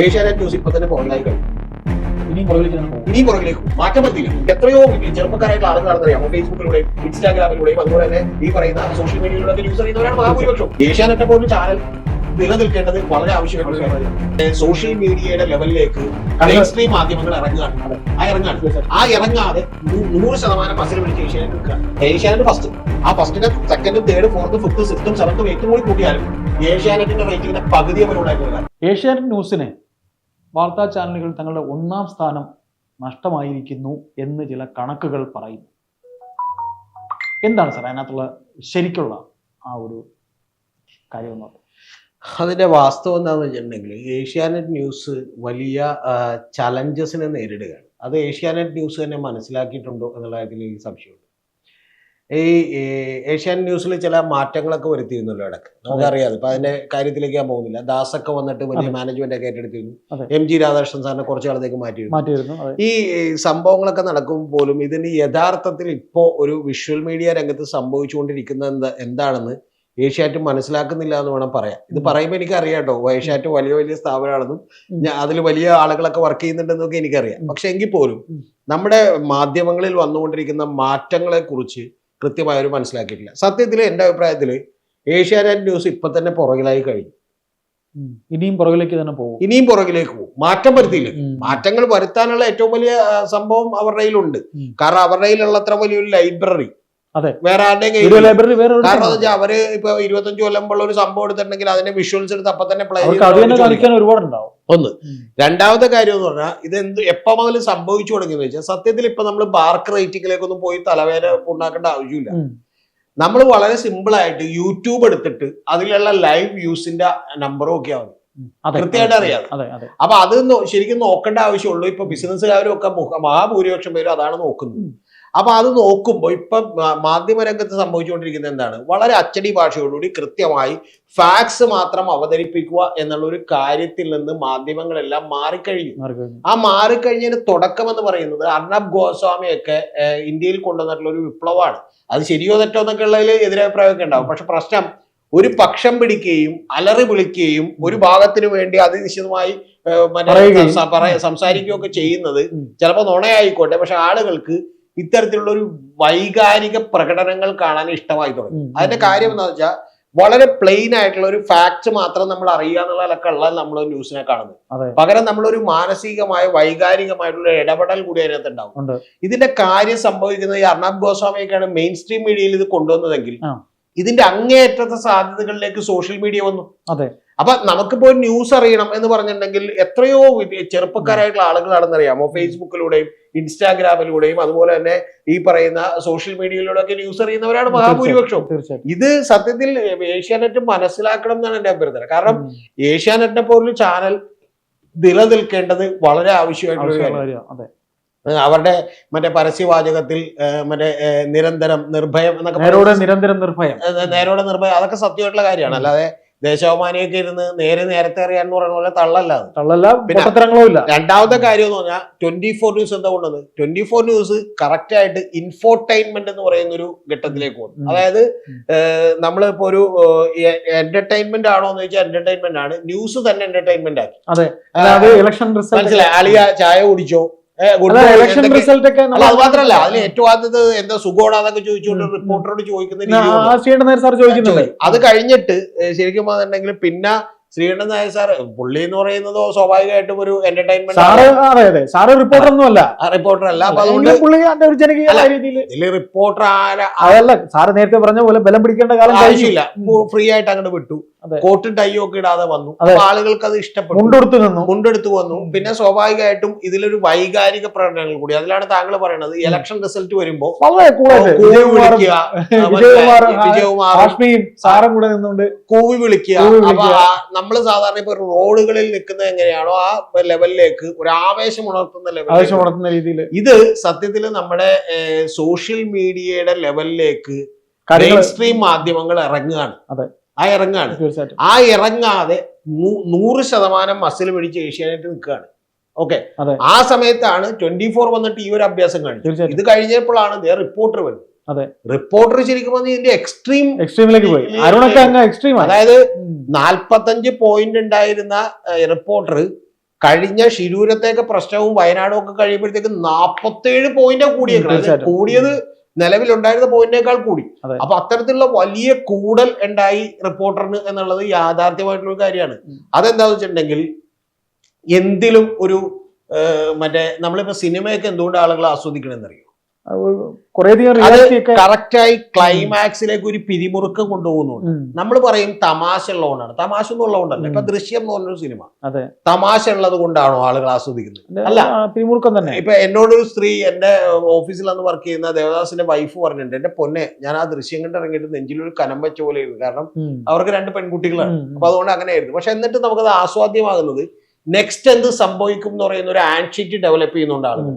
Asianet news ഇപ്പൊ തന്നെ പുറകിലായി കഴിഞ്ഞു ഇനിയും പുറകിലേക്ക്. മാറ്റം പറ്റില്ല. എത്രയോ ചെറുപ്പക്കാരായിട്ടുള്ള ആളുകൾ അറിയാമോ ഫേസ്ബുക്കിലൂടെയും ഇൻസ്റ്റാഗ്രാമിലൂടെയും അതുപോലെ തന്നെ ഈ പറയുന്ന സോഷ്യൽ മീഡിയയിലൂടെ ന്യൂസ് അറിയുന്നവരാണ് മഹാഭൂരിപക്ഷം. ഏഷ്യാനെറ്റ് പോലും ചാനൽ നിലനിൽക്കേണ്ടത് വളരെ ആവശ്യമായിട്ടുള്ള കാര്യമാണ്. സോഷ്യൽ മീഡിയയുടെ ലെവലിലേക്ക് മെയിൻ സ്ട്രീം മാധ്യമങ്ങൾ ഇറങ്ങുകയാണ്. ആ ഇറങ്ങാണ് ആ ഇറങ്ങാതെ നൂറ് ശതമാനം മസിൽ പിടിച്ച് ഏഷ്യാനെറ്റ് നിൽക്കുകയാണ് ഏഷ്യാനെറ്റ് ഫസ്റ്റ് ആ ഫസ്റ്റിന്റെ സെക്കൻഡും തേർഡും ഫോർത്തും ഫിഫ്ത്തും സിക്സ്തും സെവൻത്തും ഏറ്റവും കൂടി കൂട്ടിയാലും ഏഷ്യാനെറ്റിന്റെ റേറ്റിംഗിന്റെ പകുതി അവർ ഏഷ്യാനെറ്റ് ന്യൂസിന് വാർത്താ ചാനലുകൾ തങ്ങളുടെ ഒന്നാം സ്ഥാനം നഷ്ടമായിരിക്കുന്നു എന്ന് ചില കണക്കുകൾ പറയുന്നു. എന്താണ് സാർ അതിനകത്തുള്ള ശരിക്കുള്ള ആ ഒരു കാര്യം എന്ന് അതിന്റെ വാസ്തവം എന്താണെന്ന് വെച്ചിട്ടുണ്ടെങ്കിൽ ഏഷ്യാനെറ്റ് ന്യൂസ് വലിയ ചലഞ്ചസിനെ നേരിടുകയാണ്. അത് ഏഷ്യാനെറ്റ് ന്യൂസ് തന്നെ മനസ്സിലാക്കിയിട്ടുണ്ടോ എന്നുള്ള കാര്യത്തിൽ എനിക്ക് സംശയമുണ്ട്. ഈ ഏഷ്യൻ ന്യൂസിൽ ചില മാറ്റങ്ങളൊക്കെ വരുത്തിയിരുന്നല്ലോ ഇടയ്ക്ക്. നമുക്കറിയാം ഇപ്പൊ അതിന്റെ കാര്യത്തിലേക്ക് ഞാൻ പോകുന്നില്ല. ദാസൊക്കെ വന്നിട്ട് വലിയ മാനേജ്മെന്റ് ഒക്കെ ഏറ്റെടുത്തിരുന്നു. എം ജി രാധാകൃഷ്ണൻ സാറിനെ കുറച്ചു കാലത്തേക്ക് മാറ്റിയിരുന്നു. ഈ സംഭവങ്ങളൊക്കെ നടക്കുമ്പോൾ പോലും ഇതിന് യഥാർത്ഥത്തിൽ ഇപ്പോ ഒരു വിഷ്വൽ മീഡിയ രംഗത്ത് സംഭവിച്ചുകൊണ്ടിരിക്കുന്ന എന്താ എന്താണെന്ന് ഏഷ്യാറ്റ് മനസ്സിലാക്കുന്നില്ല എന്ന് വേണം പറയാം ഇത്. പറയുമ്പോൾ എനിക്ക് അറിയാട്ടോ ഏഷ്യാറ്റ് വലിയ വലിയ സ്ഥാപനമാണെന്നും. അതിൽ വലിയ ആളുകളൊക്കെ വർക്ക് ചെയ്യുന്നുണ്ടെന്നൊക്കെ എനിക്കറിയാം. പക്ഷെ എങ്കിൽ പോലും നമ്മുടെ മാധ്യമങ്ങളിൽ വന്നുകൊണ്ടിരിക്കുന്ന മാറ്റങ്ങളെ കുറിച്ച് കൃത്യമായി ഒരു മനസ്സിലാക്കിയിട്ടില്ല. സത്യത്തിൽ എന്റെ അഭിപ്രായത്തിൽ ഏഷ്യാനെറ്റ് ന്യൂസ് ഇപ്പൊ തന്നെ പുറകിലായി കഴിഞ്ഞു. ഇനിയും പുറകിലേക്ക് തന്നെ പോകും. ഇനിയും പുറകിലേക്ക് പോകും. മാറ്റം വരുത്തിയില്ല. മാറ്റങ്ങൾ വരുത്താനുള്ള ഏറ്റവും വലിയ സംഭവം അവരുടെ കയ്യിലുണ്ട്. കാരണം അവരുടെ കയ്യിലുള്ള അത്ര വലിയൊരു ലൈബ്രറി അതെ. വേറെ ആരുടെയും ലൈബ്രറി വേറെ കാരണം വെച്ചാൽ അവർ ഇപ്പൊ ഇരുപത്തഞ്ച് കൊല്ലമ്പുള്ള ഒരു സംഭവം എടുത്തിട്ടുണ്ടെങ്കിൽ അതിന്റെ വിഷ്വൽസ് എടുത്ത് അപ്പൊ തന്നെ പ്ലേ കാണിക്കാൻ ഒരുപാടുണ്ടാവും. ഒന്ന്. രണ്ടാമത്തെ കാര്യം എന്ന് പറഞ്ഞാൽ ഇത് എന്ത് എപ്പോ മുതൽ സംഭവിച്ചു തുടങ്ങിയെന്ന് വെച്ചാൽ സത്യത്തിൽ ഇപ്പൊ നമ്മൾ ബാർക്ക് റേറ്റിംഗിലേക്കൊന്നും പോയി തലവേദന ഉണ്ടാക്കേണ്ട ആവശ്യമില്ല. നമ്മൾ വളരെ സിമ്പിൾ ആയിട്ട് യൂട്യൂബ് എടുത്തിട്ട് അതിലുള്ള ലൈവ് വ്യൂസിന്റെ നമ്പറും ഒക്കെ ആവും. അതെ. കൃത്യമായിട്ട് അറിയാം. അതെ അതെ. അപ്പൊ അത് ശരിക്കും നോക്കേണ്ട ആവശ്യമുള്ളൂ. ഇപ്പൊ ബിസിനസ്സുകാരും ഒക്കെ മഹാഭൂരിപക്ഷം പേരും അതാണ് നോക്കുന്നത്. അപ്പൊ അത് നോക്കുമ്പോൾ ഇപ്പൊ മാധ്യമരംഗത്ത് സംഭവിച്ചുകൊണ്ടിരിക്കുന്നത് എന്താണ്? വളരെ അച്ചടി ഭാഷയോടുകൂടി കൃത്യമായി ഫാക്സ് മാത്രം അവതരിപ്പിക്കുക എന്നുള്ള ഒരു കാര്യത്തിൽ നിന്ന് മാധ്യമങ്ങളെല്ലാം മാറിക്കഴിഞ്ഞു. ആ മാറിക്കഴിഞ്ഞതിന് തുടക്കം എന്ന് പറയുന്നത് അർണബ് ഗോസ്വാമിയൊക്കെ ഇന്ത്യയിൽ കൊണ്ടുവന്നിട്ടുള്ള ഒരു വിപ്ലവമാണ്. അത് ശരിയോ തെറ്റോ എന്നൊക്കെ ഉള്ളതിൽ എതിരഭിപ്രായമൊക്കെ ഉണ്ടാവും. പക്ഷെ പ്രശ്നം ഒരു പക്ഷം പിടിക്കുകയും അലറി വിളിക്കുകയും ഒരു ഭാഗത്തിനു വേണ്ടി അതിനിശ്ചിതമായി മറ്റേ സംസാരിക്കുകയൊക്കെ ചെയ്യുന്നത്. ചിലപ്പോൾ നുണയായിക്കോട്ടെ. പക്ഷെ ആളുകൾക്ക് ഇത്തരത്തിലുള്ള ഒരു വൈകാരിക പ്രകടനങ്ങൾ കാണാൻ ഇഷ്ടമായി തുടങ്ങി. അതിന്റെ കാര്യം എന്താണെന്ന് വെച്ചാൽ വളരെ പ്ലെയിൻ ആയിട്ടുള്ള ഒരു ഫാക്ട് മാത്രം നമ്മൾ അറിയുക എന്നുള്ളതിലൊക്കെ ഉള്ള നമ്മൾ ന്യൂസിനെ കാണുന്നത്. പകരം നമ്മളൊരു മാനസികമായ വൈകാരികമായിട്ടുള്ള ഇടപെടൽ കൂടി അതിനകത്ത് ഉണ്ടാവും. ഇതിന്റെ കാര്യം സംഭവിക്കുന്നത് ഈ അർണബ് ഗോസ്വാമിയൊക്കെയാണ് മെയിൻ സ്ട്രീം മീഡിയയിൽ ഇത് കൊണ്ടുവന്നതെങ്കിൽ ഇതിന്റെ അങ്ങേയറ്റത്തെ സാധ്യതകളിലേക്ക് സോഷ്യൽ മീഡിയ വന്നു. അതെ. അപ്പൊ നമുക്കിപ്പോ ന്യൂസ് അറിയണം എന്ന് പറഞ്ഞിട്ടുണ്ടെങ്കിൽ എത്രയോ ചെറുപ്പക്കാരായിട്ടുള്ള ആളുകളാണെന്ന് അറിയാമോ ഫേസ്ബുക്കിലൂടെയും ഇൻസ്റ്റാഗ്രാമിലൂടെയും അതുപോലെ തന്നെ ഈ പറയുന്ന സോഷ്യൽ മീഡിയയിലൂടെ ഒക്കെ ന്യൂസ് അറിയുന്നവരാണ് മഹാഭൂരിപക്ഷം. ഇത് സത്യത്തിൽ ഏഷ്യാനെറ്റ് മനസ്സിലാക്കണം എന്നാണ് എന്റെ അഭ്യർത്ഥന. കാരണം. ഏഷ്യാനെറ്റിനെ പോലൊരു ചാനൽ നിലനിൽക്കേണ്ടത് വളരെ ആവശ്യമായിട്ടുള്ള കാര്യം അവരുടെ മറ്റേ പരസ്യവാചകത്തിൽ മറ്റേ നിരന്തരം നിർഭയം എന്നൊക്കെ നിരന്തരം നിർഭയം. നേരോടെ നിർഭയം അതൊക്കെ സത്യമായിട്ടുള്ള കാര്യമാണ്. അല്ലാതെ ദേശാഭിമാനിയൊക്കെ ഇരുന്ന് നേരെ നേരത്തെ അറിയാൻ പറയുന്ന പോലെ തള്ളല്ല തള്ളല്ല പൊട്ടത്തരങ്ങളും ഇല്ല. രണ്ടാമത്തെ കാര്യം എന്ന് പറഞ്ഞാൽ ട്വന്റി ഫോർ ന്യൂസ് എന്താ കൊണ്ടുവന്നത് ട്വന്റി ഫോർ ന്യൂസ് കറക്റ്റ് ആയിട്ട് ഇൻഫോർടൈൻമെന്റ് എന്ന് പറയുന്ന ഒരു ഘട്ടത്തിലേക്ക്. പോകുന്നു അതായത് നമ്മളിപ്പോ ഒരു എന്റർടൈൻമെന്റ് ആണോ എന്ന് ചോദിച്ചാൽ എന്റർടൈൻമെന്റ് ആണ്. ന്യൂസ് തന്നെ എന്റർടൈൻമെന്റ് ആക്കി. അതെ. ഇലക്ഷൻ മനസ്സിലായി? അളിയ ചായ കുടിച്ചോ? ഇലക്ഷൻ റിസൾട്ട് ഒക്കെ അത് മാത്രല്ല അതിൽ ഏറ്റവും ആദ്യത്തെ എന്താ സുഖമാണെന്നൊക്കെ ചോദിച്ചുകൊണ്ട്. റിപ്പോർട്ടറോട് ചോദിക്കുന്ന സാർ ചോദിക്കുന്നുണ്ട്. അത് കഴിഞ്ഞിട്ട് ശരിക്കും പറഞ്ഞിട്ടുണ്ടെങ്കിൽ പിന്നെ ശ്രീകണ്ഠൻ നായർ സാർ പുള്ളി എന്ന് പറയുന്നത് സ്വാഭാവികമായിട്ടും ഒരു എന്റർടൈൻമെന്റ് സാറ് അതെ അതെ. സാറ് റിപ്പോർട്ടർ ഒന്നും അല്ല. റിപ്പോർട്ടർ അല്ല അപ്പൊ അതുകൊണ്ട് പുള്ളി ഒരു ജനകീയമായ രീതിയിൽ റിപ്പോർട്ടർ ആരാ അതല്ല സാറ് നേരത്തെ പറഞ്ഞ പോലെ ബലം പിടിക്കേണ്ട കാലം കഴിഞ്ഞു. ഫ്രീ ആയിട്ട് അങ്ങോട്ട് വിട്ടു. കോട്ടും ടൈയും ഒക്കെ ഇടാതെ വന്നു. അപ്പൊ ആളുകൾക്ക് അത് ഇഷ്ടപ്പെട്ടു. മുണ്ടെടുത്ത് നിന്നു. മുണ്ടെടുത്ത് വന്നു. പിന്നെ സ്വാഭാവികമായിട്ടും ഇതിലൊരു വൈകാരിക പ്രകടനങ്ങൾ കൂടി. അതിലാണ് താങ്കൾ പറയുന്നത് ഇലക്ഷൻ റിസൾട്ട് വരുമ്പോ കൂവി വിളിക്കുക. വിജയകുമാർ കൂവി വിളിക്കുക. അപ്പൊ നമ്മൾ സാധാരണ ഇപ്പൊ റോഡുകളിൽ നിൽക്കുന്നത് എങ്ങനെയാണോ ആ ലെവലിലേക്ക് ഒരു ആവേശം ഉണർത്തുന്ന ആവശ്യം ഉണർത്തുന്ന രീതിയിൽ ഇത് സത്യത്തിൽ നമ്മുടെ സോഷ്യൽ മീഡിയയുടെ ലെവലിലേക്ക് മെയിൻ സ്ട്രീം മാധ്യമങ്ങൾ ഇറങ്ങുകയാണ്. അതെ. ആ ഇറങ്ങാണ്. തീർച്ചയായിട്ടും. ആ ഇറങ്ങാതെ നൂറ് ശതമാനം മസിൽ പിടിച്ച് ഏഷ്യാനെറ്റ് നിൽക്കുകയാണ്. ഓക്കെ ആ സമയത്താണ് ട്വന്റി ഫോർ വന്നിട്ട് ഈ ഒരു അഭ്യാസം കഴിഞ്ഞു ഇത് കഴിഞ്ഞപ്പോഴാണ് ദേ റിപ്പോർട്ടർ വരുന്നത്. അതെ. റിപ്പോർട്ടർ ശരിക്കും പറഞ്ഞാൽ ഇതിന്റെ എക്സ്ട്രീം എക്സ്ട്രീമിലേക്ക് പോയി. അരുണൊക്കെ അങ്ങ് എക്സ്ട്രീം അതായത്. നാൽപ്പത്തഞ്ച് പോയിന്റ് ഉണ്ടായിരുന്ന റിപ്പോർട്ടർ കഴിഞ്ഞ ശിരൂരത്തേക്ക് പ്രശ്നവും വയനാടും ഒക്കെ കഴിയുമ്പോഴത്തേക്ക് നാപ്പത്തേഴ് പോയിന്റ് കൂടിയത് കൂടിയത് നിലവിലുണ്ടായിരുന്ന പോയിന്റിനേക്കാൾ കൂടി. അപ്പൊ അത്തരത്തിലുള്ള വലിയ കൂടൽ ഉണ്ടായി റിപ്പോർട്ടറിന് എന്നുള്ളത് യാഥാർത്ഥ്യമായിട്ടുള്ള കാര്യമാണ്. അതെന്താന്ന് വെച്ചിട്ടുണ്ടെങ്കിൽ എന്തിലും ഒരു മറ്റേ നമ്മളിപ്പോ സിനിമയൊക്കെ എന്തുകൊണ്ട് ആളുകൾ ആസ്വദിക്കണമെന്നറിയോ കറക്റ്റായി ക്ലൈമാക്സിലേക്ക് ഒരു പിരിമുറുക്കം കൊണ്ടുപോകുന്നുണ്ട് നമ്മൾ പറയും തമാശ ഉള്ളതുകൊണ്ടാണ്. തമാശ ഒന്നും ഉള്ളതുകൊണ്ടല്ല. ഇപ്പൊ ദൃശ്യം എന്ന് പറഞ്ഞൊരു സിനിമ. തമാശ ഉള്ളത് കൊണ്ടാണോ ആളുകൾ ആസ്വദിക്കുന്നത്? അല്ല. പിരിമുറുക്കം തന്നെ. ഇപ്പൊ എന്നോട് ഒരു സ്ത്രീ എന്റെ ഓഫീസിൽ അന്ന് വർക്ക് ചെയ്യുന്ന ദേവദാസിന്റെ വൈഫ് പറഞ്ഞിട്ടുണ്ട്. എന്റെ പൊന്നെ ഞാൻ ആ ദൃശ്യം കണ്ട് ഇറങ്ങിയിട്ട് നെഞ്ചിലൊരു കനം വെച്ച പോലെ ആയിരുന്നു. കാരണം അവർക്ക് രണ്ട് പെൺകുട്ടികളാണ്. അപ്പൊ അതുകൊണ്ട് അങ്ങനെയായിരുന്നു. പക്ഷെ എന്നിട്ട് നമുക്കത് ആസ്വാദ്യമാകുന്നത് നെക്സ്റ്റ് എന്ത് സംഭവിക്കും എന്ന് പറയുന്ന ഒരു ആൻഷീറ്റ് ഡെവലപ്പ് ചെയ്യുന്നുണ്ട് ആളുകൾ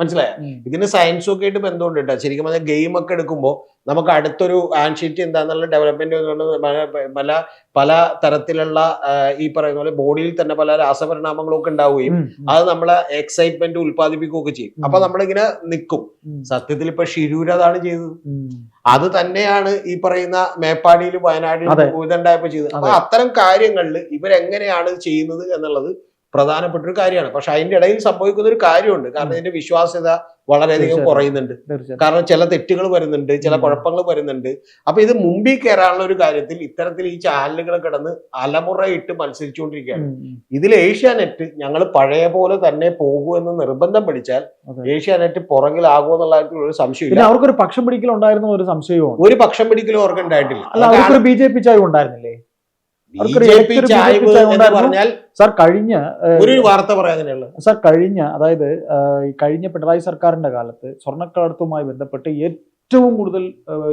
മനസ്സിലായ. ഇതിന് സയൻസും ഒക്കെ ആയിട്ട് ബന്ധമുണ്ട് കേട്ടോ. ശരിക്കും പറഞ്ഞാൽ ഗെയിം ഒക്കെ എടുക്കുമ്പോൾ നമുക്ക് അടുത്തൊരു ആൻഷീറ്റ് എന്താന്നുള്ള ഡെവലപ്മെന്റ് പല പല തരത്തിലുള്ള ഈ പറയുന്ന പോലെ ബോഡിയിൽ തന്നെ പല രാസപരിണാമങ്ങളും ഒക്കെ ഉണ്ടാവുകയും അത് നമ്മളെ എക്സൈറ്റ്മെന്റ് ഉൽപ്പാദിപ്പിക്കുകയൊക്കെ ചെയ്യും. അപ്പൊ നമ്മളിങ്ങനെ നിൽക്കും സത്യത്തിൽ ഇപ്പൊ ഷിരൂർ അതാണ് ചെയ്തത്. അത് തന്നെയാണ് ഈ പറയുന്ന മേപ്പാടിയിൽ വയനാട്ടിൽ. ഭൂതണ്ടായപ്പോ ചെയ്തത്. അപ്പൊ അതെ. അത്തരം കാര്യങ്ങളിൽ ഇവരെങ്ങനെയാണ് ചെയ്യുന്നത് എന്നുള്ളത് പ്രധാനപ്പെട്ട ഒരു കാര്യമാണ്. പക്ഷെ അതിന്റെ ഇടയിൽ സംഭവിക്കുന്ന ഒരു കാര്യമുണ്ട്. കാരണം ഇതിന്റെ വിശ്വാസ്യത വളരെയധികം കുറയുന്നുണ്ട്. കാരണം ചില തെറ്റുകൾ വരുന്നുണ്ട് ചില കുഴപ്പങ്ങൾ വരുന്നുണ്ട്. അപ്പൊ ഇത് മുമ്പിൽ കയറാനുള്ള ഒരു കാര്യത്തിൽ ഇത്തരത്തിൽ ഈ ചാനലുകൾ കിടന്ന് അലമുറയിട്ട് മത്സരിച്ചുകൊണ്ടിരിക്കുകയാണ്. ഇതിൽ ഏഷ്യാനെറ്റ് ഞങ്ങൾ പഴയ പോലെ തന്നെ പോകുമെന്ന് നിർബന്ധം പിടിച്ചാൽ. ഏഷ്യാനെറ്റ് പുറകിലാകുമോ എന്നുള്ള കാര്യത്തിൽ ഒരു സംശയം അവർക്കൊരു പക്ഷം പിടിക്കലുണ്ടായിരുന്ന ഒരു സംശയവും? ഒരു പക്ഷം പിടിക്കലും അവർക്ക് ഉണ്ടായിട്ടില്ല. അല്ല അവർക്കൊരു ബി ജെ പി ചായ ഉണ്ടായിരുന്നില്ലേ? സാർ കഴിഞ്ഞ ഒരു വാർത്ത സാർ കഴിഞ്ഞ അതായത് കഴിഞ്ഞ പിണറായി സർക്കാരിന്റെ കാലത്ത് സ്വർണക്കടത്തുമായി ബന്ധപ്പെട്ട് ഏറ്റവും കൂടുതൽ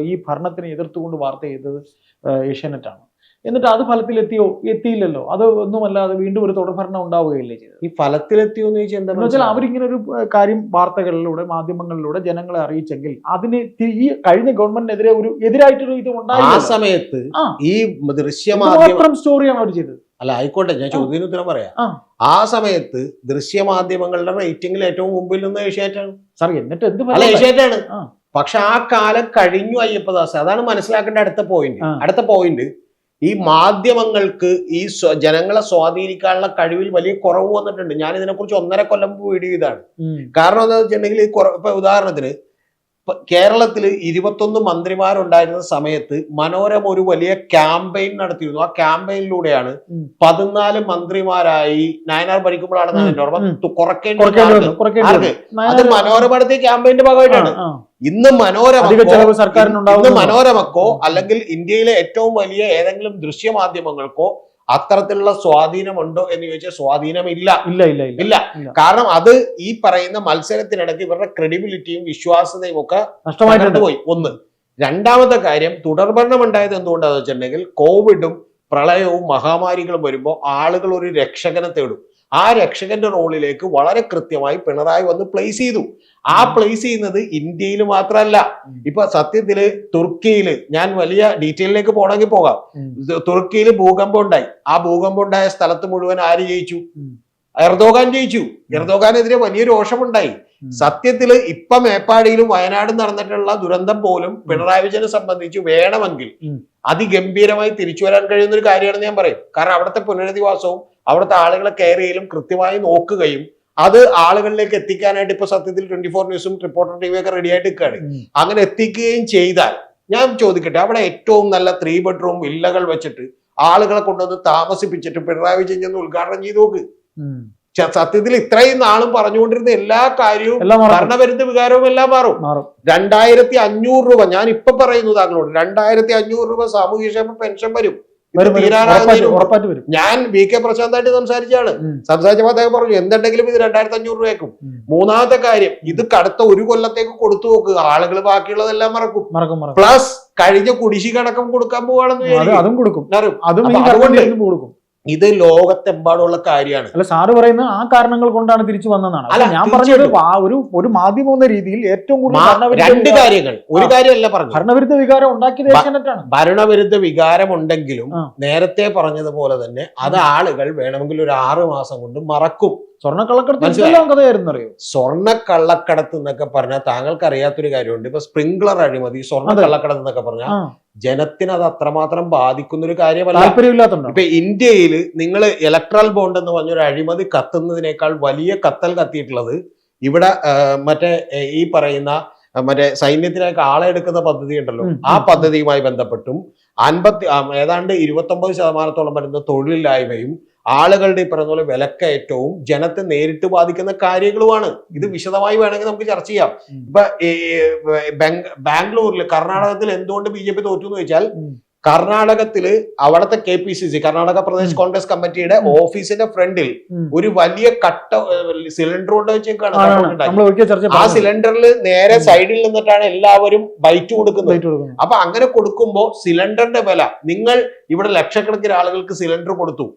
ഈ ഭരണത്തിനെ എതിർത്തുകൊണ്ട് വാർത്ത ചെയ്തത് ഏഷ്യാനെറ്റ് ഏഷ്യാനെറ്റാണ് എന്നിട്ട് അത് ഫലത്തിലെത്തിയോ? എത്തിയില്ലല്ലോ. അത് ഒന്നുമല്ല അത് വീണ്ടും ഒരു തുടർഭരണം ഉണ്ടാവുകയല്ലേ ചെയ്തത്. ഈ ഫലത്തിലെത്തിയോ എന്ന് ചോദിച്ചാൽ എന്താ എന്ന് വെച്ചാൽ അവരിങ്ങനെ ഒരു കാര്യം വാർത്തകളിലൂടെ മാധ്യമങ്ങളിലൂടെ ജനങ്ങളെ അറിയിച്ചെങ്കിൽ അതിന് ഈ കഴിഞ്ഞ ഗവൺമെന്റിനെതിരെ ഒരു എതിരായിട്ടൊരു ഇത് ആ സമയത്ത് ഈ ദൃശ്യമാധ്യമ സ്റ്റോറിയാണ് അവർ ചെയ്തത്. അല്ല ആയിക്കോട്ടെ ഞാൻ ചോദ്യത്തിന് ഉത്തരം പറയാം. ആ. സമയത്ത് ദൃശ്യമാധ്യമങ്ങളുടെ റേറ്റിംഗിൽ ഏറ്റവും മുമ്പിൽ നിന്ന് ഏഷ്യാറ്റാണ് സാർ എന്നിട്ട് എന്ത് അല്ല ഏഷ്യാറ്റാണ് പക്ഷെ ആ കാലം കഴിഞ്ഞു അയ്യപ്പദാസ്. അതാണ് മനസ്സിലാക്കേണ്ട അടുത്ത പോയിന്റ് അടുത്ത പോയിന്റ് ഈ മാധ്യമങ്ങൾക്ക് ഈ സ്വ- ജനങ്ങളെ സ്വാധീനിക്കാനുള്ള കഴിവിൽ വലിയ കുറവ് വന്നിട്ടുണ്ട്. ഞാൻ ഇതിനെക്കുറിച്ച് ഒന്നര കൊല്ലം വീഡിയോ ചെയ്താണ് കാരണം എന്താ വെച്ചിട്ടുണ്ടെങ്കിൽ ഈ ഇപ്പൊ ഉദാഹരണത്തിന് കേരളത്തിൽ ഇരുപത്തൊന്ന് മന്ത്രിമാരുണ്ടായിരുന്ന സമയത്ത് മനോരമ ഒരു വലിയ ക്യാമ്പയിൻ നടത്തിയിരുന്നു. ആ ക്യാമ്പയിനിലൂടെയാണ്. പതിനാല് മന്ത്രിമാരായി നയനാർ ഭരിക്കുമ്പോഴാണ് എന്റെ ഓർമ്മ. അത് മനോരമ നടത്തിയ ക്യാമ്പയിന്റെ ഭാഗമായിട്ടാണ്. ഇന്ന് മനോരമ. ഇന്ന് മനോരമക്കോ അല്ലെങ്കിൽ ഇന്ത്യയിലെ ഏറ്റവും വലിയ ഏതെങ്കിലും ദൃശ്യമാധ്യമങ്ങൾക്കോ അത്തരത്തിലുള്ള സ്വാധീനമുണ്ടോ എന്ന് ചോദിച്ചാൽ സ്വാധീനം ഇല്ല ഇല്ല ഇല്ല. ഇല്ല. കാരണം അത് ഈ പറയുന്ന മത്സരത്തിനിടയ്ക്ക് ഇവരുടെ ക്രെഡിബിലിറ്റിയും വിശ്വാസ്യതയും ഒക്കെ നഷ്ടമായിട്ടുണ്ട്. പോയി ഒന്ന്. രണ്ടാമത്തെ കാര്യം തുടർഭരണം ഉണ്ടായത് എന്തുകൊണ്ടാന്ന് വെച്ചിട്ടുണ്ടെങ്കിൽ കോവിഡും പ്രളയവും മഹാമാരികളും വരുമ്പോൾ ആളുകൾ ഒരു രക്ഷകനെ തേടും. ആ രക്ഷകന്റെ റോളിലേക്ക് വളരെ കൃത്യമായി പിണറായി വന്ന് പ്ലേസ് ചെയ്തു. ആ പ്ലേസ് ചെയ്യുന്നത് ഇന്ത്യയിൽ മാത്രമല്ല. ഇപ്പൊ സത്യത്തിൽ തുർക്കിയിൽ ഞാൻ വലിയ ഡീറ്റെയിലേക്ക് പോണെങ്കിൽ പോകാം. തുർക്കിയിൽ ഭൂകമ്പം ഉണ്ടായി. ആ ഭൂകമ്പം ഉണ്ടായ സ്ഥലത്ത് മുഴുവൻ ആര് ജയിച്ചു. എർദോഗാൻ ജയിച്ചു. എർദോഗാനെതിരെ വലിയ രോഷമുണ്ടായി. സത്യത്തിൽ സത്യത്തിൽ ഇപ്പൊ മേപ്പാടിയിലും വയനാടും നടന്നിട്ടുള്ള ദുരന്തം പോലും പിണറായി വിജയനെ സംബന്ധിച്ച് വേണമെങ്കിൽ. അതിഗംഭീരമായി തിരിച്ചു വരാൻ കഴിയുന്ന ഒരു കാര്യമാണെന്ന് ഞാൻ പറയും. കാരണം അവിടുത്തെ പുനരധിവാസവും അവിടുത്തെ ആളുകളെ കെയർ ചെയ്യലും കൃത്യമായി നോക്കുകയും അത് ആളുകളിലേക്ക് എത്തിക്കാനായിട്ട് ഇപ്പൊ സത്യത്തിൽ ട്വന്റി ഫോർ ന്യൂസും റിപ്പോർട്ടർ ടി വി ഒക്കെ റെഡി ആയിട്ട് നിൽക്കുകയാണ് അങ്ങനെ എത്തിക്കുകയും ചെയ്താൽ ഞാൻ ചോദിക്കട്ടെ അവിടെ ഏറ്റവും നല്ല ത്രീ ബെഡ്റൂം വില്ലകൾ വെച്ചിട്ട് ആളുകളെ കൊണ്ടുവന്ന് താമസിപ്പിച്ചിട്ട് പിണറായി വിജയൻ ചെന്ന് ഉദ്ഘാടനം ചെയ്ത് നോക്ക്. സത്യത്തിൽ ഇത്രയും നാളും പറഞ്ഞുകൊണ്ടിരുന്ന എല്ലാ കാര്യവും ഭരണവിരുദ്ധ വികാരവും എല്ലാം മാറും. മാറും. രണ്ടായിരത്തി അഞ്ഞൂറ് രൂപ ഞാൻ ഇപ്പൊ പറയുന്നു താങ്കളോട് രണ്ടായിരത്തി അഞ്ഞൂറ് രൂപ സാമൂഹ്യക്ഷേമ പെൻഷൻ വരും. ഇത് ഞാൻ വി കെ പ്രശാന്തായിട്ട് സംസാരിച്ചാണ്. സംസാരിച്ചപ്പോൾ അദ്ദേഹം പറഞ്ഞു. എന്തുണ്ടെങ്കിലും ഇത് രണ്ടായിരത്തി അഞ്ഞൂറ് രൂപയാക്കും മൂന്നാമത്തെ കാര്യം ഇത് കടുത്ത ഒരു കൊല്ലത്തേക്ക് കൊടുത്തു നോക്കുക. ആളുകൾ ബാക്കിയുള്ളതെല്ലാം മറക്കും. മറക്കും പ്ലസ് കഴിഞ്ഞ കുടിശ്ശിക അടക്കം കൊടുക്കാൻ പോവാണെന്ന് അത് കൊടുക്കും. അതും അതുകൊണ്ട് കൊടുക്കും. ഇത് ലോകത്തെമ്പാടുള്ള കാര്യമാണ്. അല്ല സാറ് പറയുന്നത് ആ കാരണങ്ങൾ കൊണ്ടാണ് തിരിച്ചു വന്നതാണ് അല്ല, ഞാൻ പറഞ്ഞത് ആ ഒരു ഒരു മാധ്യമം എന്ന രീതിയിൽ ഏറ്റവും കൂടുതൽ രണ്ട് കാര്യങ്ങൾ. ഒരു. കാര്യമല്ല പറഞ്ഞു ഭരണവിരുദ്ധ വികാരം ഉണ്ടാക്കിയത് ഭരണവിരുദ്ധ വികാരം ഉണ്ടെങ്കിലും നേരത്തെ പറഞ്ഞതുപോലെ തന്നെ അത് ആളുകൾ വേണമെങ്കിൽ ഒരു ആറു മാസം കൊണ്ട് മറക്കും. സ്വർണക്കള്ളക്കടത്ത്. സ്വർണക്കള്ളക്കടത്ത് കഥയായിരുന്നു അറിയോ സ്വർണ എന്നൊക്കെ പറഞ്ഞാൽ താങ്കൾക്ക് അറിയാത്തൊരു കാര്യമുണ്ട്. ഇപ്പൊ സ്പ്രിംഗ്ലർ അഴിമതി സ്വർണ. കള്ളക്കടത്ത് എന്നൊക്കെ പറഞ്ഞാൽ ജനത്തിന് അത് അത്രമാത്രം ബാധിക്കുന്ന ഒരു കാര്യമല്ല ഇപ്പൊ ഇന്ത്യയിൽ നിങ്ങൾ ഇലക്ട്രൽ ബോണ്ട് എന്ന് പറഞ്ഞൊരു അഴിമതി കത്തുന്നതിനേക്കാൾ വലിയ കത്തൽ കത്തിയിട്ടുള്ളത് ഇവിടെ മറ്റേ ഈ പറയുന്ന മറ്റേ സൈന്യത്തിലേക്ക് ആളെ എടുക്കുന്ന പദ്ധതി ഉണ്ടല്ലോ. ആ പദ്ധതിയുമായി ബന്ധപ്പെട്ടും അൻപത്തി ഏതാണ്ട് ഇരുപത്തി ഒമ്പത് ശതമാനത്തോളം വരുന്ന തൊഴിലില്ലായ്മയും ആളുകളുടെ ഈ പറയുന്ന പോലെ വിലക്കയറ്റവും ജനത്തെ നേരിട്ട് ബാധിക്കുന്ന കാര്യങ്ങളുമാണ്. ഇത് വിശദമായി വേണമെങ്കിൽ നമുക്ക് ചർച്ച ചെയ്യാം. ഇപ്പൊ ബാംഗ്ലൂരിൽ കർണാടകത്തിൽ എന്തുകൊണ്ട് ബി ജെ പി തോറ്റു എന്ന് ചോദിച്ചാൽ കർണാടകത്തിൽ അവിടുത്തെ K P C C Karnataka Pradesh. Congress കമ്മിറ്റിയുടെ ഓഫീസിന്റെ ഫ്രണ്ടിൽ ഒരു വലിയ കട്ട സിലിണ്ടർ കൊണ്ട് ചർച്ച ആ സിലിണ്ടറിൽ നേരെ സൈഡിൽ നിന്നിട്ടാണ് എല്ലാവരും ബൈറ്റ് കൊടുക്കുന്നത്. അപ്പൊ അങ്ങനെ കൊടുക്കുമ്പോ സിലിണ്ടറിന്റെ വില നിങ്ങൾ ഇവിടെ ലക്ഷക്കണക്കിന് ആളുകൾക്ക് സിലിണ്ടർ കൊടുത്തു.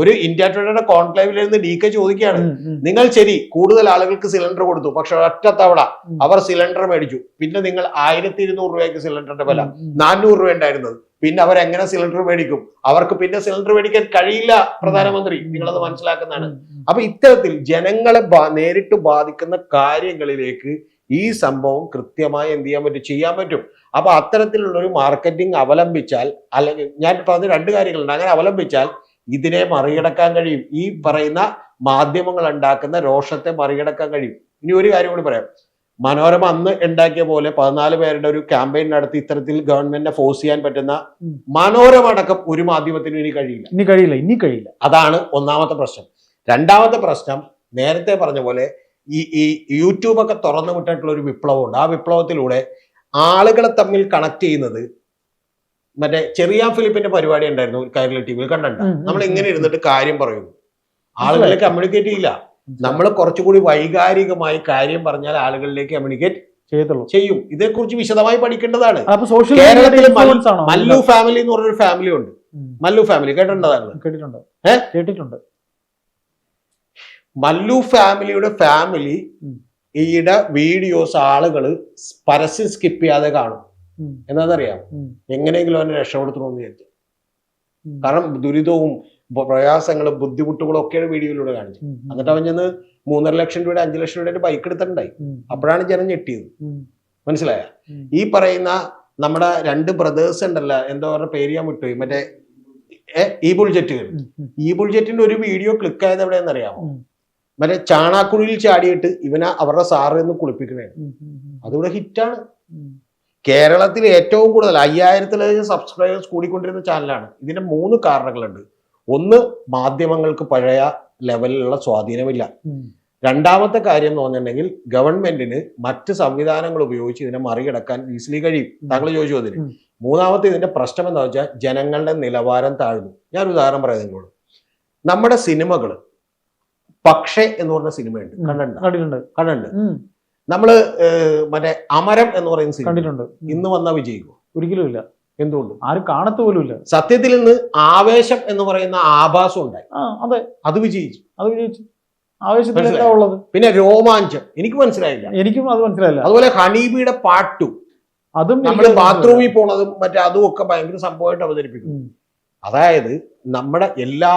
ഒരു ഇന്ത്യ ടുഡേയുടെ കോൺക്ലേവിൽ നിന്ന് ഡി കെ ചോദിക്കുകയാണ്. നിങ്ങൾ ശരി കൂടുതൽ ആളുകൾക്ക് സിലിണ്ടർ കൊടുത്തു പക്ഷെ ഒറ്റ തവണ അവർ സിലിണ്ടർ മേടിച്ചു. പിന്നെ നിങ്ങൾ ആയിരത്തി ഇരുന്നൂറ് രൂപയ്ക്ക് സിലിണ്ടറിന്റെ വില. നാനൂറ് രൂപ ഉണ്ടായിരുന്നത്. പിന്നെ അവർ എങ്ങനെ സിലിണ്ടർ മേടിക്കും? അവർക്ക് പിന്നെ സിലിണ്ടർ മേടിക്കാൻ കഴിയില്ല പ്രധാനമന്ത്രി. നിങ്ങളത് മനസ്സിലാക്കുന്നതാണ്. അപ്പൊ ഇത്തരത്തിൽ ജനങ്ങളെ നേരിട്ട് ബാധിക്കുന്ന കാര്യങ്ങളിലേക്ക് ഈ സംഭവം കൃത്യമായി എന്ത് ചെയ്യാൻ പറ്റും? ചെയ്യാൻ പറ്റും. അപ്പൊ അത്തരത്തിലുള്ള ഒരു മാർക്കറ്റിംഗ് അവലംബിച്ചാൽ അല്ലെങ്കിൽ ഞാൻ പറഞ്ഞ രണ്ട് കാര്യങ്ങളുണ്ട്. അങ്ങനെ അവലംബിച്ചാൽ ഇതിനെ മറികടക്കാൻ കഴിയും. ഈ പറയുന്ന മാധ്യമങ്ങൾ ഉണ്ടാക്കുന്ന രോഷത്തെ മറികടക്കാൻ കഴിയും. ഇനി ഒരു കാര്യം കൂടി പറയാം. മനോരമ അന്ന് ഉണ്ടാക്കിയ പോലെ പതിനാല് പേരുടെ ഒരു ക്യാമ്പയിൻ നടത്തി ഇത്തരത്തിൽ ഗവൺമെന്റിനെ ഫോഴ്സ് ചെയ്യാൻ പറ്റുന്ന. മനോരമ അടക്കം ഒരു മാധ്യമത്തിനും ഇനി കഴിയില്ല. ഇനി കഴിയില്ല ഇനി കഴിയില്ല. അതാണ് ഒന്നാമത്തെ പ്രശ്നം. രണ്ടാമത്തെ പ്രശ്നം നേരത്തെ പറഞ്ഞ പോലെ ഈ ഈ യൂട്യൂബൊക്കെ തുറന്നു വിട്ടിട്ടുള്ള ഒരു വിപ്ലവമുണ്ട്. ആ വിപ്ലവത്തിലൂടെ ആളുകളെ തമ്മിൽ കണക്ട് ചെയ്യുന്നത് മറ്റേ ചെറിയ ഫിലിപ്പിന്റെ പരിപാടി ഉണ്ടായിരുന്നു കൈരളി ടി വിയിൽ ഉം, ഉം, നമ്മൾ എങ്ങനെ ഇരുന്നിട്ട് കാര്യം പറയുന്നു ആളുകളെ കമ്മ്യൂണിക്കേറ്റ് ചെയ്യില്ല. നമ്മൾ കുറച്ചുകൂടി വൈകാരികമായി കാര്യം പറഞ്ഞാൽ ആളുകളിലേക്ക് കമ്മ്യൂണിക്കേറ്റ് ചെയ്യത്തുള്ളൂ. ചെയ്യും. ഇതേക്കുറിച്ച് വിശദമായി പഠിക്കേണ്ടതാണ്. കേരളത്തിൽ മല്ലു ഫാമിലി എന്ന് പറഞ്ഞൊരു ഫാമിലി ഉണ്ട്. മല്ലു ഫാമിലി കേട്ടിട്ടുണ്ടതാണ് കേട്ടിട്ടുണ്ട്? കേട്ടിട്ടുണ്ട്. മല്ലു ഫാമിലിയുടെ ഫാമിലി ഈയിടെ വീഡിയോസ് ആളുകൾ പരസ്യം സ്കിപ്പ് ചെയ്യാതെ കാണും. ഉം. എങ്ങനെയെങ്കിലും അവനെ രക്ഷപ്പെടുത്തണമെന്ന് വിചാരിച്ചു. കാരണം ദുരിതവും പ്രയാസങ്ങളും ബുദ്ധിമുട്ടുകളും ഒക്കെയാണ് വീഡിയോയിലൂടെ കാണിച്ചത്. എന്നിട്ട് അവൻ ചെന്ന് മൂന്നര ലക്ഷം രൂപയുടെ അഞ്ചു ലക്ഷം രൂപയുടെ ബൈക്ക് എടുത്തിട്ടുണ്ടായി. അപ്പോഴാണ് ജനം ഞെട്ടിയത്. മനസ്സിലായ? ഈ പറയുന്ന നമ്മുടെ രണ്ട് ബ്രദേഴ്സ് ഉണ്ടല്ലോ എന്തോ അവരുടെ പേര് ഞാൻ വിട്ടുപോയി മറ്റേ ഈ ബുൾജെറ്റുകൾ. ഈ ബുൾജെറ്റിന്റെ ഒരു വീഡിയോ ക്ലിക്ക് ആയത് എവിടെയെന്ന് അറിയാമോ? മറ്റേ ചാണാക്കുഴിയിൽ ചാടിയിട്ട് ഇവനെ അവരുടെ സാറിൽ നിന്ന് കുളിപ്പിക്കണേ. അതിവിടെ ഹിറ്റാണ്. കേരളത്തിൽ ഏറ്റവും കൂടുതൽ അയ്യായിരത്തിലധികം സബ്സ്ക്രൈബേഴ്സ് കൂടിക്കൊണ്ടിരുന്ന ചാനലാണ് ഇതിന് മൂന്ന് കാരണങ്ങളുണ്ട്. ഒന്ന് മാധ്യമങ്ങൾക്ക് പഴയ ലെവലിലുള്ള സ്വാധീനമില്ല. രണ്ടാമത്തെ കാര്യം എന്ന് പറഞ്ഞിട്ടുണ്ടെങ്കിൽ ഗവൺമെന്റിന് മറ്റ് സംവിധാനങ്ങൾ ഉപയോഗിച്ച് ഇതിനെ മറികടക്കാൻ ഈസിലി കഴിയും. താങ്കൾ ചോദിച്ചു അതിന്. മൂന്നാമത്തെ ഇതിന്റെ പ്രശ്നം എന്താ വെച്ചാൽ ജനങ്ങളുടെ നിലവാരം താഴ്ന്നു. ഞാൻ ഉദാഹരണം പറയാം നിങ്ങളോട്. നമ്മുടെ സിനിമകൾ പക്ഷേ എന്ന് പറഞ്ഞ സിനിമയുണ്ട്. കണ്ടിട്ടുണ്ട്. കണ്ടിട്ടുണ്ടോ കണ്ടിട്ടുണ്ട് നമ്മൾ മറ്റേ അമരം എന്ന് പറയുന്ന സിനിമ കണ്ടിട്ടുണ്ട്. ഇന്ന് വന്നാ വിജയിക്കും? ഒരിക്കലും ഇല്ല. എന്തുകൊണ്ട്? ആരും കാണത്ത പോലും ഇല്ല സത്യത്തിൽ നിന്ന് ആവേശം എന്ന് പറയുന്ന ആഭാസം ഉണ്ടായി. അതെ. അത് വിജയിച്ചു. അത് വിജയിച്ചു. ആവേശത്തിലുള്ളത്? ഉള്ളത്. പിന്നെ രോമാഞ്ചം. എനിക്ക് മനസ്സിലായില്ല. എനിക്കും അത് മനസ്സിലായില്ല. അതുപോലെ ഹണീബിയുടെ പാട്ടും. അതും നമ്മൾ ബാത്റൂമിൽ പോണതും മറ്റേ അതും ഒക്കെ ഭയങ്കര സംഭവമായിട്ട് അവതരിപ്പിക്കും അതായത് നമ്മുടെ എല്ലാ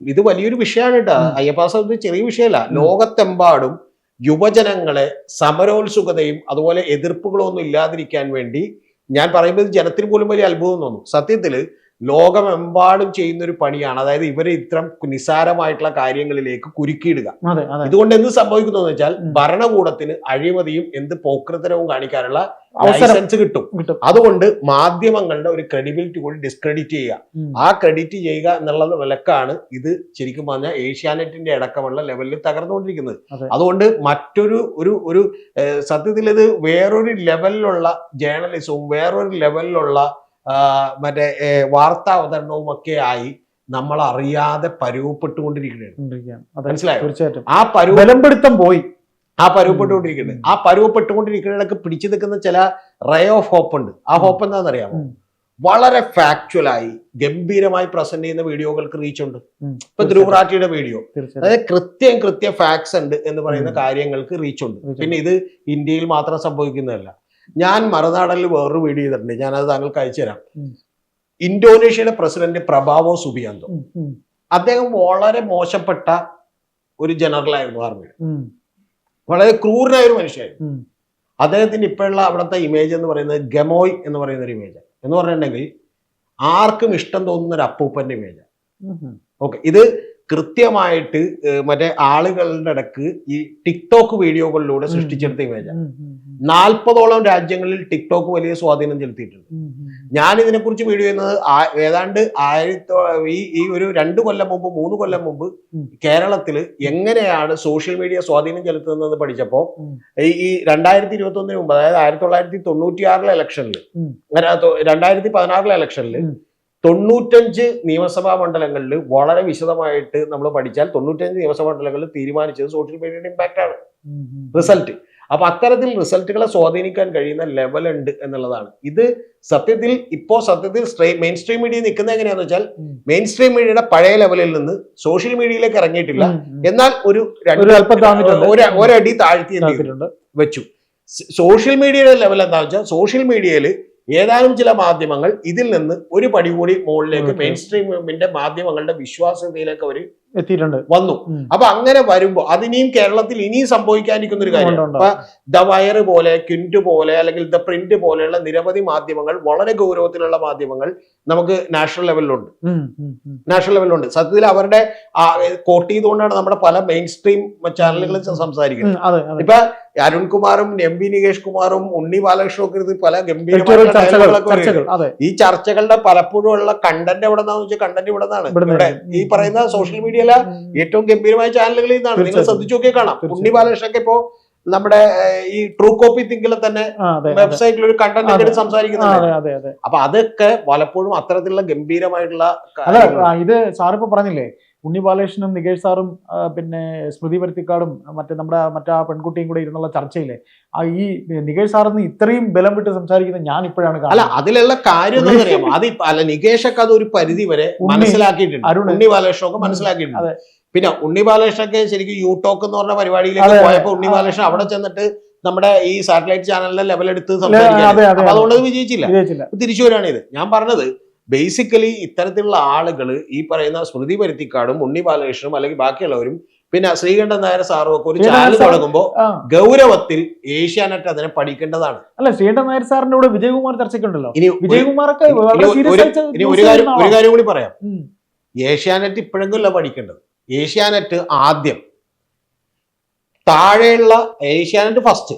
ഇത് വലിയൊരു വിഷയമാണ് കേട്ടോ. അയ്യപ്പാസം ചെറിയ വിഷയമല്ല. ലോകത്തെമ്പാടും യുവജനങ്ങളെ സമരോത്സുകതയും അതുപോലെ എതിർപ്പുകളൊന്നും ഇല്ലാതിരിക്കാൻ വേണ്ടി ഞാൻ പറയുമ്പോൾ ജനത്തിന് പോലും വലിയ അത്ഭുതം തോന്നും. സത്യത്തിൽ ലോകമെമ്പാടും ചെയ്യുന്ന ഒരു പണിയാണ്. അതായത് ഇവരെ ഇത്തരം നിസാരമായിട്ടുള്ള കാര്യങ്ങളിലേക്ക് കുരുക്കിയിടുക. ഇതുകൊണ്ട് എന്ത് സംഭവിക്കുന്നു എന്ന് വെച്ചാൽ. ഭരണകൂടത്തിന് അഴിമതിയും എന്ത് പോക്രത്തരവും കാണിക്കാനുള്ള ലൈസൻസ് കിട്ടും. അതുകൊണ്ട് മാധ്യമങ്ങളുടെ ഒരു ക്രെഡിബിലിറ്റി കൂടി ഡിസ്ക്രെഡിറ്റ് ചെയ്യുക. ആ ക്രെഡിറ്റ് ചെയ്യുക എന്നുള്ള വിലക്കാണ് ഇത് ശരിക്കും പറഞ്ഞാൽ ഏഷ്യാനെറ്റിന്റെ അടക്കമുള്ള ലെവലിൽ തകർന്നുകൊണ്ടിരിക്കുന്നത്. അതുകൊണ്ട് മറ്റൊരു ഒരു ഒരു സത്യത്തിൽ ഇത് വേറൊരു ലെവലിലുള്ള ജേർണലിസവും വേറൊരു ലെവലിലുള്ള മറ്റേ വാർത്താ അവതരണവും ഒക്കെ ആയി നമ്മൾ അറിയാതെ പരുവപ്പെട്ടുകൊണ്ടിരിക്കുകയാണ് കൊണ്ടിരിക്കുകയാണ്. മനസ്സിലായോ? തീർച്ചയായിട്ടും. ആ പരുവലംപിടുത്തം പോയി. ആ പരുവപ്പെട്ടുകൊണ്ടിരിക്കുന്നത് ആ പരുവപ്പെട്ടുകൊണ്ടിരിക്കുന്നതിനൊക്കെ പിടിച്ചു നിൽക്കുന്ന ചില റേ ഓഫ് ഹോപ്പ് ഉണ്ട്. ആ ഹോപ്പ് എന്താണെന്നറിയാമോ. വളരെ ഫാക്ച്വൽ ആയി ഗംഭീരമായി പ്രസന്റ് ചെയ്യുന്ന വീഡിയോകൾക്ക് റീച്ച് ഉണ്ട്. ഇപ്പൊ ധ്രുവറാട്ടിയുടെ വീഡിയോ. അതായത് കൃത്യം കൃത്യം ഫാക്ട്സ് ഉണ്ട് എന്ന് പറയുന്ന കാര്യങ്ങൾക്ക് റീച്ച് ഉണ്ട്. പിന്നെ ഇത് ഇന്ത്യയിൽ മാത്രം സംഭവിക്കുന്നതല്ല. ഞാൻ മറുനാടനിൽ വേറൊരു വീഡിയോ ചെയ്തിട്ടുണ്ട്. ഞാനത് താങ്കൾക്ക് അയച്ചു തരാം. ഇന്തോനേഷ്യയിലെ ഇന്തോനേഷ്യയുടെ പ്രസിഡന്റ് പ്രഭാവോ സുബിയാന്തോ. അദ്ദേഹം വളരെ മോശപ്പെട്ട ഒരു ജനറൽ ആയിരുന്നു ആർമിയുടെ വളരെ ക്രൂരനായ ഒരു മനുഷ്യനായിരുന്നു. അദ്ദേഹത്തിന്റെ ഇപ്പോഴുള്ള അവിടുത്തെ ഇമേജ് എന്ന് പറയുന്നത് ഗമോയ് എന്ന് പറയുന്ന ഒരു ഇമേജ് എന്ന് പറഞ്ഞിട്ടുണ്ടെങ്കിൽ ആർക്കും ഇഷ്ടം തോന്നുന്ന ഒരു അപ്പൂപ്പന്റെ ഇമേജ്. ഓക്കെ ഇത് കൃത്യമായിട്ട് മറ്റേ ആളുകളുടെ ഇടയ്ക്ക് ഈ ടിക്ടോക്ക് വീഡിയോകളിലൂടെ സൃഷ്ടിച്ചെടുത്ത ഇമേജ്. നാൽപ്പതോളം രാജ്യങ്ങളിൽ ടിക്ടോക്ക് വലിയ സ്വാധീനം ചെലുത്തിയിട്ടുണ്ട്. ഞാൻ ഇതിനെക്കുറിച്ച് വീഡിയോ ചെയ്യുന്നത് ഏതാണ്ട് ആയിരത്തി ഈ ഈ ഒരു രണ്ട് കൊല്ലം മുമ്പ് മൂന്ന് കൊല്ലം മുമ്പ് കേരളത്തിൽ എങ്ങനെയാണ് സോഷ്യൽ മീഡിയ സ്വാധീനം ചെലുത്തുന്നത് പഠിച്ചപ്പോൾ ഈ രണ്ടായിരത്തി ഇരുപത്തി ഒന്നിന് മുമ്പ് അതായത് ആയിരത്തി തൊള്ളായിരത്തി തൊണ്ണൂറ്റി ആറിലെ ഇലക്ഷനിൽ. രണ്ടായിരത്തി പതിനാറിലെ ഇലക്ഷനിൽ. തൊണ്ണൂറ്റഞ്ച് നിയമസഭാ മണ്ഡലങ്ങളിൽ വളരെ വിശദമായിട്ട് നമ്മൾ പഠിച്ചാൽ തൊണ്ണൂറ്റഞ്ച് നിയമസഭാ മണ്ഡലങ്ങളിൽ തീരുമാനിച്ചത് സോഷ്യൽ മീഡിയയുടെ ഇമ്പാക്റ്റ് ആണ്. റിസൾട്ട് അപ്പൊ അത്തരത്തിൽ റിസൾട്ടുകളെ സ്വാധീനിക്കാൻ കഴിയുന്ന ലെവൽ ഉണ്ട് എന്നുള്ളതാണ് ഇത് സത്യത്തിൽ ഇപ്പോ സത്യത്തിൽ മെയിൻ സ്ട്രീം മീഡിയ നിൽക്കുന്നത് എങ്ങനെയാന്ന് വെച്ചാൽ. മെയിൻ സ്ട്രീം മീഡിയയുടെ പഴയ ലെവലിൽ നിന്ന് സോഷ്യൽ മീഡിയയിലേക്ക് ഇറങ്ങിയിട്ടില്ല. എന്നാൽ ഒരു ഒരടി താഴ്ത്തി. വെച്ചു സോഷ്യൽ മീഡിയയുടെ ലെവൽ എന്താ വെച്ചാൽ സോഷ്യൽ മീഡിയയിൽ ഏതാനും ചില മാധ്യമങ്ങൾ ഇതിൽ നിന്ന് ഒരു പടി കൂടി മുകളിലേക്ക്. മെയിൻ സ്ട്രീമിന്റെ മാധ്യമങ്ങളുടെ വിശ്വാസ്യതയിലേക്ക് അവർ എത്തിയിട്ടുണ്ട്. വന്നു. അപ്പൊ അങ്ങനെ വരുമ്പോ അതിനിയും കേരളത്തിൽ ഇനിയും സംഭവിക്കാനിരിക്കുന്ന ഒരു കാര്യം. അപ്പൊ ദ വയർ പോലെ ക്വിന്റ് പോലെ അല്ലെങ്കിൽ ദ പ്രിന്റ് പോലെയുള്ള നിരവധി മാധ്യമങ്ങൾ വളരെ ഗൗരവത്തിലുള്ള മാധ്യമങ്ങൾ നമുക്ക് നാഷണൽ ലെവലിലുണ്ട്. നാഷണൽ ലെവലിലുണ്ട്. സത്യത്തിൽ അവരുടെ കോട്ട് ചെയ്തുകൊണ്ടാണ് നമ്മുടെ പല മെയിൻ സ്ട്രീം ചാനലുകളും സംസാരിക്കുന്നത്. ഇപ്പൊ അരുൺകുമാറും എം വി നികേഷ് കുമാറും ഉണ്ണി ബാലകൃഷ്ണനും ഒക്കെ പല ഗംഭീരമായ ഈ ചർച്ചകളുടെ പലപ്പോഴും ഉള്ള കണ്ടന്റ് എവിടെ നിന്നാന്ന് വെച്ചാൽ കണ്ടന്റ് ഇവിടെ നിന്നാണ്. ഈ പറയുന്ന സോഷ്യൽ മീഡിയയിലെ ഉം. ഏറ്റവും ഗംഭീരമായ ചാനലുകളിൽ നിന്നാണ്. നിങ്ങൾ ശ്രദ്ധിച്ചു നോക്കിയാൽ കാണാം. ഉണ്ണി ബാലകൃഷ്ണൊക്കെ ഇപ്പോ നമ്മുടെ ഈ ട്രൂ കോപ്പി തിങ്കിലെ തന്നെ. വെബ്സൈറ്റിൽ ഒരു കണ്ടന്റ് സംസാരിക്കുന്നുണ്ട്. അപ്പൊ അതൊക്കെ പലപ്പോഴും അത്തരത്തിലുള്ള ഗംഭീരമായിട്ടുള്ള ഇത് സാറിപ്പോ പറഞ്ഞില്ലേ? ഉണ്ണി ബാലകൃഷ്ണനും നികേഷ് സാറും പിന്നെ സ്മൃതി പരുത്തിക്കാടും മറ്റേ നമ്മുടെ മറ്റേ ആ പെൺകുട്ടിയും കൂടെ ഇരുന്നുള്ള ചർച്ചയിലെ ആ ഈ നികേഷ് സാറിന്ന് ഇത്രയും ബലം വിട്ട് സംസാരിക്കുന്നത് ഞാൻ ഇപ്പോഴാണ് അല്ല അതിലുള്ള കാര്യം അത് അല്ല നികേഷൊക്കെ അത് ഒരു പരിധി വരെ മനസ്സിലാക്കിയിട്ടുണ്ട്. ഉണ്ണി ബാലകൃഷ്ണനൊക്കെ മനസ്സിലാക്കിയിട്ടുണ്ട്. പിന്നെ ഉണ്ണി ബാലകൃഷ്ണൊക്കെ ശരിക്കും യൂടോക്ക് എന്ന് പറഞ്ഞ പരിപാടിയിലേക്ക് പോയപ്പോൾ പോയപ്പോ ഉണ്ണി ബാലകൃഷ്ണൻ അവിടെ ചെന്നിട്ട് നമ്മുടെ ഈ സാറ്റലൈറ്റ് ചാനലിന്റെ ലെവലെടുത്ത് സംസാരിക്കാൻ അതുകൊണ്ട് വിജയിച്ചില്ല. വിജയിച്ചില്ല. തിരിച്ചു വരികയാണ് ഇത്. ഞാൻ പറഞ്ഞത് ബേസിക്കലി ഇത്തരത്തിലുള്ള ആളുകൾ ഈ പറയുന്ന സ്മൃതി പരുത്തിക്കാടും ഉണ്ണി ബാലകൃഷ്ണനും അല്ലെങ്കിൽ ബാക്കിയുള്ളവരും പിന്നെ ശ്രീകണ്ഠൻ നായർ സാറും ഒക്കെ ഒരു ചാനൽ തുടങ്ങുമ്പോൾ ഗൗരവത്തിൽ ഏഷ്യാനെറ്റ് അതിനെ പഠിക്കേണ്ടതാണ്. അല്ല ശ്രീകണ്ഠൻ നായർ സാറിന്റെ കൂടെ വിജയകുമാർ ചർച്ചയ്ക്കുണ്ടല്ലോ. ഇനി ഒരു- വിജയകുമാറൊക്കെ ഇനി കാര്യം ഒരു കാര്യം കൂടി പറയാം. ഏഷ്യാനെറ്റ് ഇപ്പോഴെങ്കിലും പഠിക്കേണ്ടത്? ഏഷ്യാനെറ്റ് ആദ്യം. താഴെയുള്ള ഏഷ്യാനെറ്റ് ഫസ്റ്റ്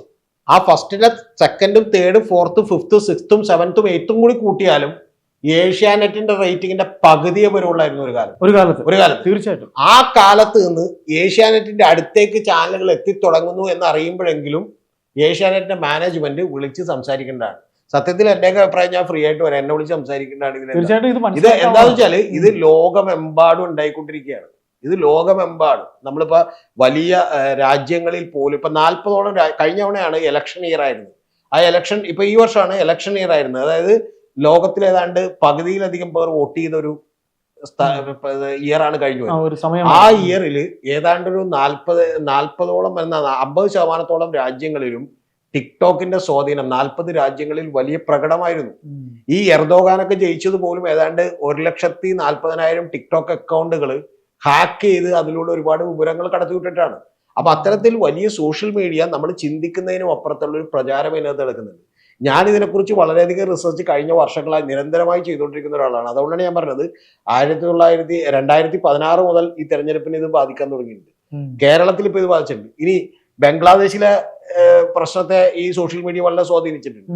ആ ഫസ്റ്റിലെ സെക്കൻഡും തേർഡും ഫോർത്തും ഫിഫ്ത്തും സിക്സ്തും സെവൻത്തും എയ്ത്തും കൂടി കൂട്ടിയാലും ഏഷ്യാനെറ്റിന്റെ റേറ്റിംഗിന്റെ പകുതിയെ വരുള്ളായിരുന്നു ഒരു കാലം ഒരു കാലത്ത്. ഒരു കാലത്ത്. തീർച്ചയായിട്ടും. ആ കാലത്ത് നിന്ന് ഏഷ്യാനെറ്റിന്റെ അടുത്തേക്ക് ചാനലുകൾ എത്തിത്തുടങ്ങുന്നു എന്ന് അറിയുമ്പോഴെങ്കിലും ഏഷ്യാനെറ്റിന്റെ മാനേജ്മെന്റ് വിളിച്ച് സംസാരിക്കേണ്ടതാണ്. സത്യത്തിൽ എന്റെയൊക്കെ അഭിപ്രായം ഞാൻ ഫ്രീ ആയിട്ട് വരാം. എന്നെ വിളിച്ച് സംസാരിക്കേണ്ടതാണ് ഇത് എന്താണെന്ന് വെച്ചാൽ ഇത് ലോകമെമ്പാടും ഉണ്ടായിക്കൊണ്ടിരിക്കുകയാണ്. ഇത് ലോകമെമ്പാടും. നമ്മളിപ്പോ വലിയ രാജ്യങ്ങളിൽ പോലും ഇപ്പൊ നാൽപ്പതോളം കഴിഞ്ഞവണയാണ് കഴിഞ്ഞ തവണയാണ് ഇലക്ഷൻ ഇയർ ആയിരുന്നത്. ആ ഇലക്ഷൻ ഇപ്പൊ ഈ വർഷമാണ് ഇലക്ഷൻ ഇയർ ആയിരുന്നത്. അതായത് ലോകത്തിൽ ഏതാണ്ട് പകുതിയിലധികം പേർ വോട്ട് ചെയ്ത ഒരു ഇയർ ആണ് കഴിഞ്ഞു ആ, ഇയറിൽ ഏതാണ്ട് ഒരു നാൽപ്പത് നാൽപ്പതോളം വരുന്ന അമ്പത് ശതമാനത്തോളം രാജ്യങ്ങളിലും ടിക്ടോക്കിന്റെ സ്വാധീനം നാൽപ്പത് രാജ്യങ്ങളിൽ വലിയ പ്രകടമായിരുന്നു. ഈ എർദോഗാനൊക്കെ ജയിച്ചത് പോലും ഏതാണ്ട് ഒരു ലക്ഷത്തി നാൽപ്പതിനായിരം ടിക്ടോക്ക് അക്കൗണ്ടുകൾ ഹാക്ക് ചെയ്ത് അതിലൂടെ ഒരുപാട് വിവരങ്ങൾ കടത്തിവിട്ടിട്ടാണ് അപ്പൊ അത്തരത്തിൽ വലിയ സോഷ്യൽ മീഡിയ നമ്മൾ ചിന്തിക്കുന്നതിനും അപ്പുറത്തുള്ള ഒരു പ്രചാരം ഇതിനകത്ത് നടക്കുന്നുണ്ട് ഞാൻ ഇതിനെക്കുറിച്ച് വളരെയധികം റിസർച്ച് കഴിഞ്ഞ വർഷങ്ങളായി നിരന്തരമായി ചെയ്തുകൊണ്ടിരിക്കുന്ന ഒരാളാണ്. അതുകൊണ്ടാണ് ഞാൻ പറഞ്ഞത് ആയിരത്തി തൊള്ളായിരത്തി രണ്ടായിരത്തി പതിനാറ് മുതൽ ഈ തെരഞ്ഞെടുപ്പിനെ ഇത് ബാധിക്കാൻ തുടങ്ങിയിട്ടുണ്ട്. കേരളത്തിൽ ഇപ്പൊ ഇത് ബാധിച്ചിട്ടുണ്ട്. ഇനി ബംഗ്ലാദേശിലെ പ്രശ്നത്തെ ഈ സോഷ്യൽ മീഡിയ വളരെ സ്വാധീനിച്ചിട്ടുണ്ട്.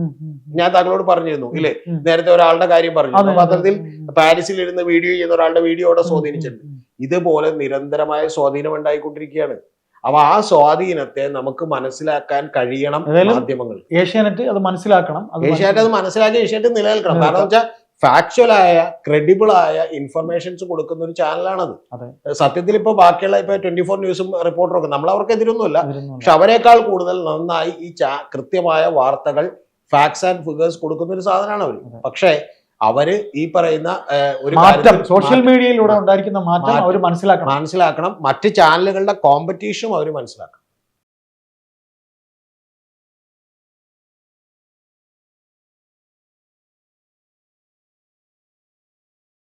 ഞാൻ താങ്കളോട് പറഞ്ഞിരുന്നു ഇല്ലേ? നേരത്തെ ഒരാളുടെ കാര്യം പറഞ്ഞു. പത്രത്തിൽ പാരീസിൽ ഇരുന്ന് വീഡിയോ ചെയ്യുന്ന ഒരാളുടെ വീഡിയോ അവിടെ സ്വാധീനിച്ചിട്ടുണ്ട്. ഇതുപോലെ നിരന്തരമായ സ്വാധീനം ഉണ്ടായിക്കൊണ്ടിരിക്കുകയാണ്. അപ്പൊ ആ സ്വാധീനത്തെ നമുക്ക് മനസ്സിലാക്കാൻ കഴിയണം മാധ്യമങ്ങൾ. ഏഷ്യാനെറ്റ് അത് മനസ്സിലാക്കണം. അത് ഏഷ്യാനെറ്റ് അത് മനസ്സിലാക്കി ഏഷ്യാനെറ്റ് നിലനിൽക്കണം. കാരണം വെച്ചാൽ ഫാക്ച്വൽ ആയ ക്രെഡിബിൾ ആയ ഇൻഫർമേഷൻസ് കൊടുക്കുന്ന ഒരു ചാനലാണത് അതെ. സത്യത്തിൽ ഇപ്പൊ ബാക്കിയുള്ള ഇപ്പൊ ട്വന്റി ഫോർ ന്യൂസും റിപ്പോർട്ടറും ഒക്കെ നമ്മൾ അവർക്ക് എതിരൊന്നുമില്ല. പക്ഷെ അവരെക്കാൾ കൂടുതൽ നന്നായി ഈ കൃത്യമായ വാർത്തകൾ ഫാക്ട്സ് ആൻഡ് ഫിഗേഴ്സ് കൊടുക്കുന്ന ഒരു സാധനമാണ് അവർ പക്ഷേ അവർ ഈ പറയുന്ന ഒരു മാറ്റം. സോഷ്യൽ മീഡിയയിലൂടെ ഉണ്ടായിരിക്കുന്ന മാറ്റം. അവർ മനസ്സിലാക്കണം. മനസ്സിലാക്കണം. മറ്റ് ചാനലുകളുടെ കോമ്പറ്റീഷനും അവർ മനസ്സിലാക്കണം.